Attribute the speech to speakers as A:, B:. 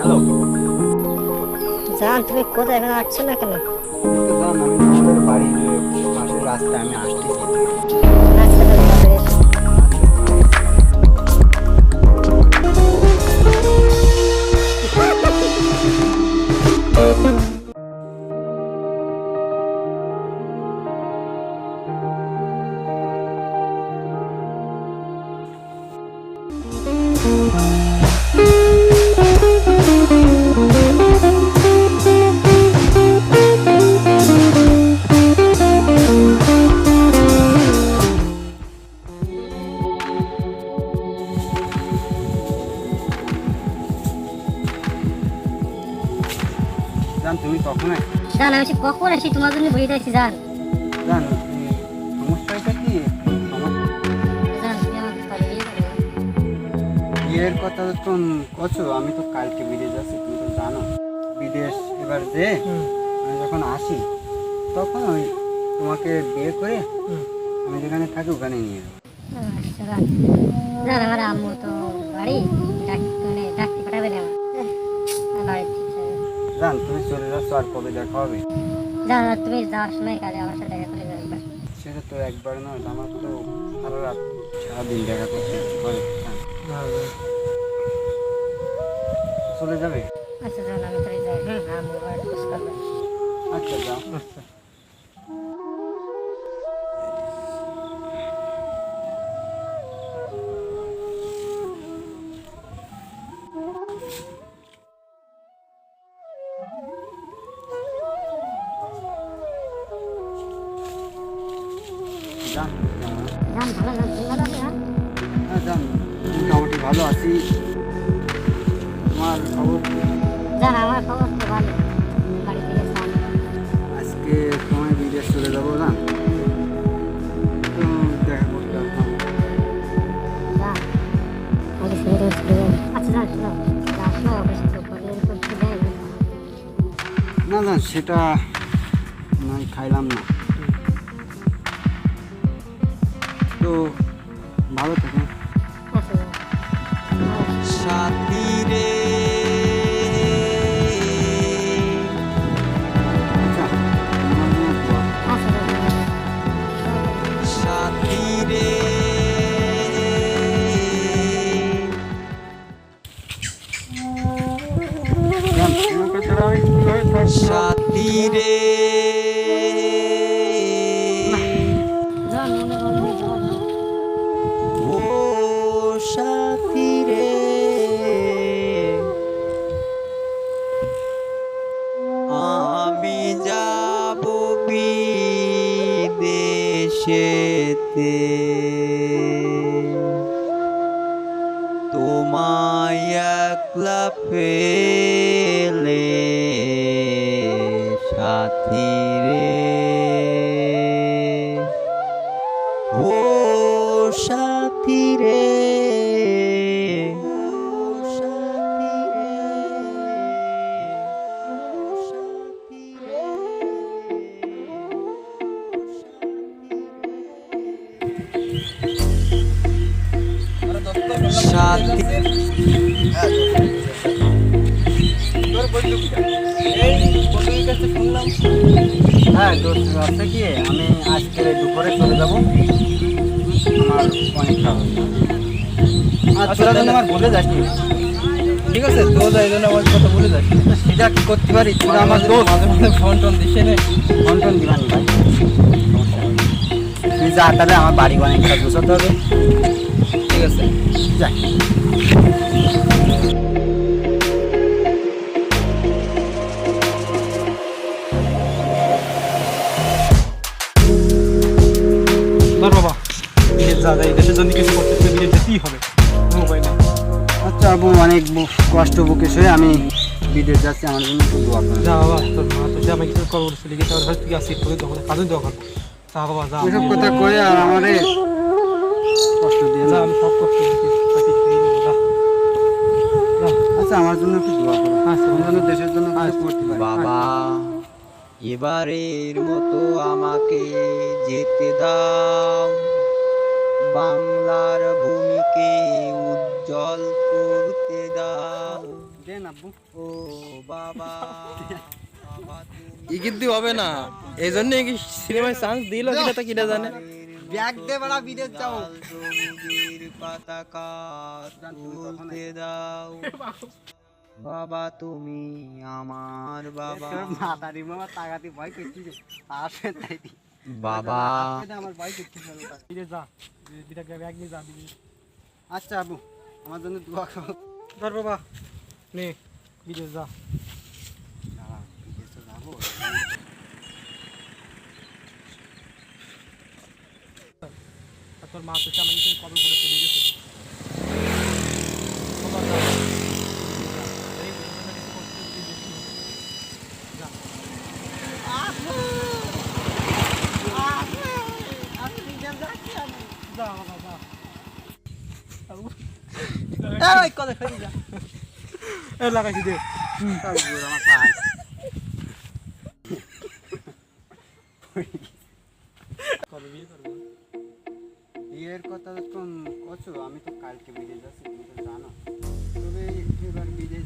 A: Hello
B: জান তুমি কোথায়? এখন না কেন?
A: জান তুমি কখন আস
B: জান আমি কখন আসি? তোমার জন্য বই দেখছি জান।
A: জান সমস্যাটা কি? বিয়ের কথা তো কছো আমি তো কালকে বিদেশ যাচ্ছি তুমি তো জানো। বিদেশ এবার যে আমি যখন আসি তখন আমি তোমাকে বিয়ে করে আমি যেখানে থাকি ওখানে নিয়ে যাব।
B: আচ্ছা আমার আম্মু তো বাড়ি ডাক মানে ডাকতে পাঠাবে না আমার বাড়ি ঠিক আছে।
A: জান তুমি চলে যাচ্ছ আর কবে দেখা হবে?
B: জান আর তুমি যাওয়ার সময় কালে আমার সাথে দেখা করে যাবে। একবার।
A: সেটা তো একবার নয় আমার তো সারা রাত সারাদিন দেখা করতে হয়। হ্যাঁ। চলে যাবে?
B: আচ্ছা জান আমি তাহলে যাই হ্যাঁ খোঁজ করবে।
A: আচ্ছা যাও। আচ্ছা। মোটামুটি ভালো আছি। তোমার খবর?
B: জান আমার খবর তো ভালো।
A: আজকে তোমায় বিদেশ চলে যাব না দেখা করতে
B: আচ্ছা
A: না। না সেটা নয় খাইলাম না। তো ভালো থাকুন
C: সাথী রে
A: আচ্ছা।
C: সাথী রে বিদেশেতে তোমায় একলা ফেলে সাথী সাথী
A: হ্যাঁ দোস্ত কি আমি আজকে দুপুরে চলে যাব আমার অনেক আমার বলে যাস
D: ঠিক আছে তো যাই জন্য আমার কথা বলে যাস
A: সেটা করতে পারি তোরা আমার দোস্ত
D: মাঝে মাঝে ফোন টোন দিছে নে
A: কন্ট্রোল দিবানি ভাই তুই যা তাহলে আমার বাড়ি অনেক কাজ হবে
D: ঠিক আছে
A: যাই
D: ধর বাবা বিদেশ যা যায় দেশের জন্য কিছু করতে হলে বিদেশ যেতেই হবে। কোনো উপায় নেই।
A: আচ্ছা আবু অনেক কষ্ট বুকে সয়ে আমি বিদেশ যাচ্ছি আমার জন্য একটু দোয়া করে
D: যা বাবা তোর মা তো সে আমাকে কিছু কল করেছে লিখে তার ঘর থেকে আসি তোকে দোকানে কাজে দোকান যা বাবা যা।
A: এসব কথা কয়ে আর আমারে কষ্ট দিয়ে। না
D: আমি সব
A: আচ্ছা আমার জন্য একটু দোয়া করো।
D: আচ্ছা,
A: দেশের জন্য করতে পারি।
C: বাবা এবারের মতো আমাকে যেতে দাও। বাংলার ভূমিকে উজ্জ্বল করতে দাও।
A: দেন আব্বু।
C: ও বাবা
E: ইগিত হবে না। এই জন্য কি সিনেমায় চান্স দিল? কিনা তা কিনা জানে।
A: ব্যাগ দে বড়া বিদেশ যাও।
C: সবুজের পতাকা তুলতে দাও বাবা তুমি আমার বাবা।
A: তোর মাতারি মামা তাগাতি ভয় করছিস আসে তাই দি।
C: বাবা।
A: আমার ভয় করছিস
D: বিদেশ যা বিদেশ ব্যাগ নিয়ে যা
A: আচ্ছা আব্বু আমার জন্য দোয়া করো।
D: ধর বাবা। নে বিদেশ যা।
A: বিদেশে যাব।
D: তোর মা তো আমাকে তুমি কবে করে চলে গেছে। বাবা, যা। এই
A: বিয়ের কথা তো কছো, আমি তো কালকে বিদেশ যাচ্ছি, তুমি তো জানো। তবে এবার বিদেশ